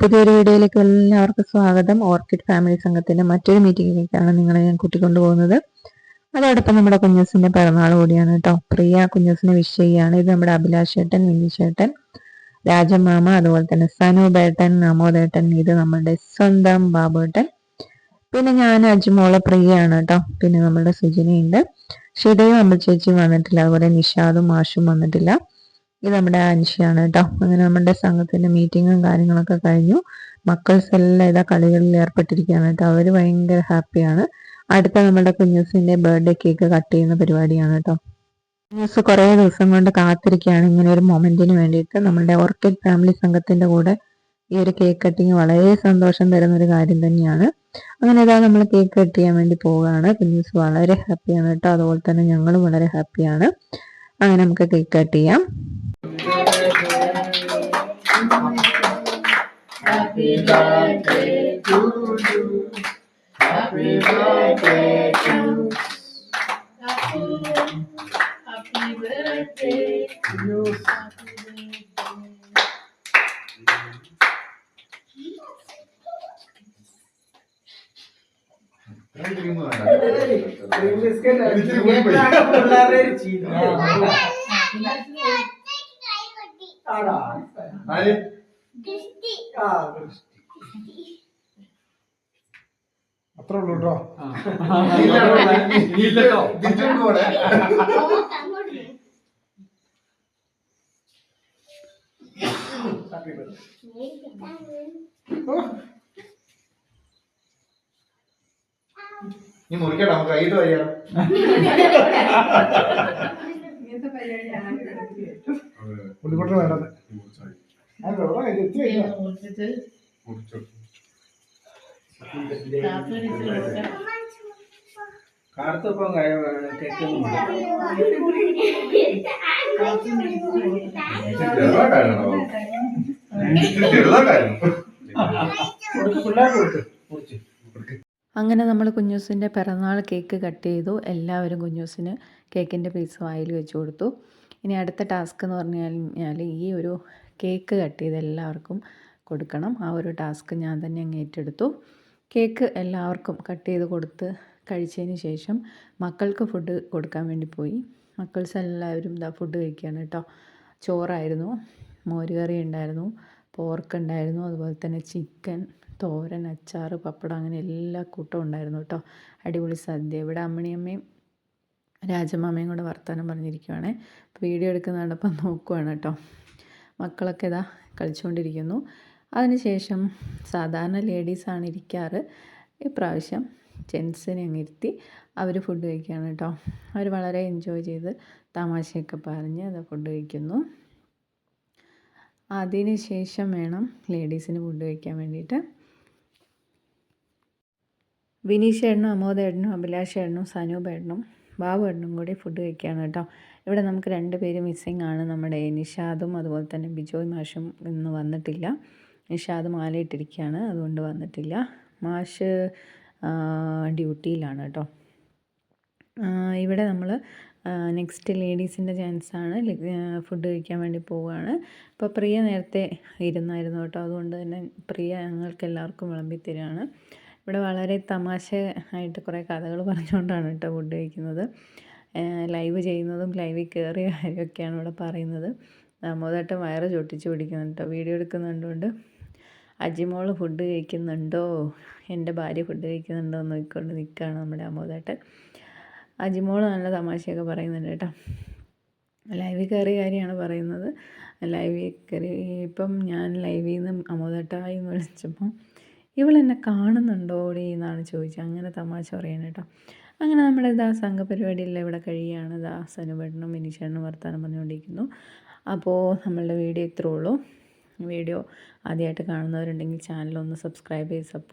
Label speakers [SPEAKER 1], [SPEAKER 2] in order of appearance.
[SPEAKER 1] പുതിയൊരു വീഡിയോയിലേക്ക് എല്ലാവർക്കും സ്വാഗതം. ഓർക്കിഡ് ഫാമിലി സംഘത്തിന്റെ മറ്റൊരു മീറ്റിംഗിലേക്കാണ് നിങ്ങളെ ഞാൻ കൂട്ടിക്കൊണ്ടു പോകുന്നത് അതോടൊപ്പം നമ്മുടെ കുഞ്ഞസിന്റെ പിറന്നാൾ കൂടിയാണ് കേട്ടോ. പ്രിയ കുഞ്ഞസിന്റെ വിഷ് ചെയ്യാണ്. ഇത് നമ്മുടെ അഭിലാഷേട്ടൻ വിനീഷേട്ടൻ രാജമാമ അതുപോലെ തന്നെ സനു ബേട്ടൻ നമോദേട്ടൻ ഇത് നമ്മുടെ സ്വന്തം ബാബുട്ടൻ പിന്നെ ഞാൻ അജുമോളെ പ്രിയയാണ് കേട്ടോ. പിന്നെ നമ്മുടെ സുജിനയുണ്ട്. ഷിതയും അമ്മ ചേച്ചിയും വന്നിട്ടില്ല. അതുപോലെ നിഷാദും മാഷും വന്നിട്ടില്ല. ഇത് നമ്മുടെ അൻഷിയാണ് കേട്ടോ അങ്ങനെ നമ്മുടെ സംഘത്തിന്റെ മീറ്റിങ്ങും കാര്യങ്ങളൊക്കെ കഴിഞ്ഞു. മക്കൾസ് എല്ലാം ഇതാ കളികളിൽ ഏർപ്പെട്ടിരിക്കുകയാണ് കേട്ടോ അവർ ഭയങ്കര ഹാപ്പിയാണ്. അടുത്ത നമ്മുടെ കുഞ്ഞുസിന്റെ ബർത്ത്ഡേ കേക്ക് കട്ട് ചെയ്യുന്ന പരിപാടിയാണ് കേട്ടോ കുഞ്ഞൂസ് കുറേ ദിവസം കൊണ്ട് കാത്തിരിക്കുകയാണ്. ഇങ്ങനെ ഒരു മൊമെന്റിന് വേണ്ടിയിട്ട് നമ്മുടെ ഓർക്കിഡ് ഫാമിലി സംഘത്തിന്റെ കൂടെ ഈ ഒരു കേക്ക് കട്ടിങ് വളരെ സന്തോഷം തരുന്ന ഒരു കാര്യം തന്നെയാണ്. അങ്ങനെ ഇതാ നമ്മൾ കേക്ക് കട്ട് ചെയ്യാൻ വേണ്ടി പോവുകയാണ്. കുഞ്ഞൂസ് വളരെ ഹാപ്പിയാണ് കേട്ടോ അതുപോലെ തന്നെ ഞങ്ങളും വളരെ ഹാപ്പിയാണ് അങ്ങനെ നമുക്ക് കേക്ക് കട്ട് ചെയ്യാം.
[SPEAKER 2] Happy birthday to you. Happy birthday to you. Happy, happy birthday to you. Happy birthday.
[SPEAKER 3] അത്ര ഉള്ളൂ കേട്ടോ.
[SPEAKER 4] നീ മുറിക്കട്ടെ നമുക്ക് കൈയിട്ട് വയ്യാം
[SPEAKER 3] പുള്ളിക്കോട്ടെ വേണ്ടത്
[SPEAKER 2] ഇടിച്ച്
[SPEAKER 5] കാർത്തപ്പം
[SPEAKER 1] അങ്ങനെ നമ്മൾ കുഞ്ഞൂസിന്റെ പിറന്നാൾ കേക്ക് കട്ട് ചെയ്തു. എല്ലാവരും കുഞ്ഞൂസിന് കേക്കിന്റെ പീസ് വായിൽ വെച്ച് കൊടുത്തു. ഇനി അടുത്ത ടാസ്ക് എന്ന് പറഞ്ഞു കഴിഞ്ഞാൽ ഈ ഒരു കേക്ക് കട്ട് ചെയ്ത് എല്ലാവർക്കും കൊടുക്കണം. ആ ഒരു ടാസ്ക് ഞാൻ തന്നെ അങ്ങ് ഏറ്റെടുത്തു. കേക്ക് എല്ലാവർക്കും കട്ട് ചെയ്ത് കൊടുത്ത് കഴിച്ചതിന് ശേഷം മക്കൾക്ക് ഫുഡ് കൊടുക്കാൻ വേണ്ടി പോയി. മക്കൾസ് എല്ലാവരും ഇതാ ഫുഡ് കഴിക്കുകയാണ് കേട്ടോ. ചോറായിരുന്നു മോരുകറി ഉണ്ടായിരുന്നു പോർക്ക് ഉണ്ടായിരുന്നു അതുപോലെ തന്നെ ചിക്കൻ തോരൻ അച്ചാർ പപ്പടം അങ്ങനെ എല്ലാ കൂട്ടവും ഉണ്ടായിരുന്നു കേട്ടോ. അടിപൊളി സദ്യ. ഇവിടെ അമ്മണിയമ്മയും രാജമാമയും കൂടെ വർത്തമാനം പറഞ്ഞിരിക്കുവാണേ. വീഡിയോ എടുക്കുന്നുണ്ടപ്പം നോക്കുവാണ് കേട്ടോ. മക്കളൊക്കെ ഇതാ കളിച്ചുകൊണ്ടിരിക്കുന്നു. അതിനുശേഷം സാധാരണ ലേഡീസാണ് ഇരിക്കാറ്. ഇപ്രാവശ്യം ജെൻസിനെ അങ്ങ് ഇരുത്തി അവർ ഫുഡ് കഴിക്കുകയാണ് കേട്ടോ. അവർ വളരെ എൻജോയ് ചെയ്ത് തമാശയൊക്കെ പറഞ്ഞ് അത് ഫുഡ് കഴിക്കുന്നു. അതിന് ശേഷം വേണം ലേഡീസിന് ഫുഡ് കഴിക്കാൻ വേണ്ടിയിട്ട്. വിനീഷ് ഏട്ടനും അമോദ ഏട്ടനും അഭിലാഷ് ഏട്ടനും സനൂപ് ഏട്ടനും ബാബു ഏട്ടനും കൂടി ഫുഡ് കഴിക്കുകയാണ് കേട്ടോ. ഇവിടെ നമുക്ക് രണ്ട് പേര് മിസ്സിങ് ആണ്. നമ്മുടെ നിഷാദും അതുപോലെ തന്നെ ബിജോയ് മാഷും ഇന്ന് വന്നിട്ടില്ല. നിഷാദ് മാലയിട്ടിരിക്കുകയാണ് അതുകൊണ്ട് വന്നിട്ടില്ല. മാഷ് ഡ്യൂട്ടിയിലാണ് കേട്ടോ ഇവിടെ നമ്മൾ നെക്സ്റ്റ് ലേഡീസിന്റെ ചാൻസാണ് ഫുഡ് കഴിക്കാൻ വേണ്ടി പോവുകയാണ് ഇപ്പോൾ പ്രിയ നേരത്തെ ഇരുന്നായിരുന്നു കേട്ടോ അതുകൊണ്ട് തന്നെ പ്രിയ ഞങ്ങൾക്ക് എല്ലാവർക്കും വിളമ്പി തരികയാണ്. ഇവിടെ വളരെ തമാശ ആയിട്ട് കുറേ കഥകൾ പറഞ്ഞുകൊണ്ടാണ് കേട്ടോ ഫുഡ് കഴിക്കുന്നത്. ലൈവ് ചെയ്യുന്നതും ലൈവിൽ കയറിയ കാര്യമൊക്കെയാണ് ഇവിടെ പറയുന്നത്. ദാമോദാട്ടം വയറ് ചൊട്ടിച്ച് പിടിക്കുന്നുണ്ട് കേട്ടോ. വീഡിയോ എടുക്കുന്നുണ്ടോണ്ട്? അജിമോൾ ഫുഡ് കഴിക്കുന്നുണ്ടോ? എന്റെ ഭാര്യ ഫുഡ് കഴിക്കുന്നുണ്ടോ എന്ന് നോക്കിക്കൊണ്ട് നിൽക്കുകയാണ് നമ്മുടെ അമോദേട്ടൻ അജിമോൾ നല്ല തമാശയൊക്കെ പറയുന്നുണ്ട് കേട്ടോ. ലൈവിൽ കയറിയ കാര്യമാണ് പറയുന്നത്. ലൈവിൽ കയറി ഇപ്പം ഞാൻ ലൈവിൽ നിന്ന് അമോദേട്ടായി വിളിച്ചപ്പം ഇവൾ എന്നെ കാണുന്നുണ്ടോ ഓടി എന്നാണ് ചോദിച്ചത്. അങ്ങനെ തമാശ പറയുന്നത് കേട്ടോ. അങ്ങനെ നമ്മുടെ ഇതാ സംഘപരിപാടിയെല്ലാം ഇവിടെ കഴിയുകയാണ്. ഇതാ സനുപേട്ടനും വർത്താനം പറഞ്ഞുകൊണ്ടിരിക്കുന്നു. അപ്പോൾ നമ്മളുടെ വീഡിയോ ഇത്രേ ഉള്ളൂ. വീഡിയോ ആദ്യമായിട്ട് കാണുന്നവരുണ്ടെങ്കിൽ ചാനൽ ഒന്ന് സബ്സ്ക്രൈബ് ചെയ്ത് സപ്പോർട്ട്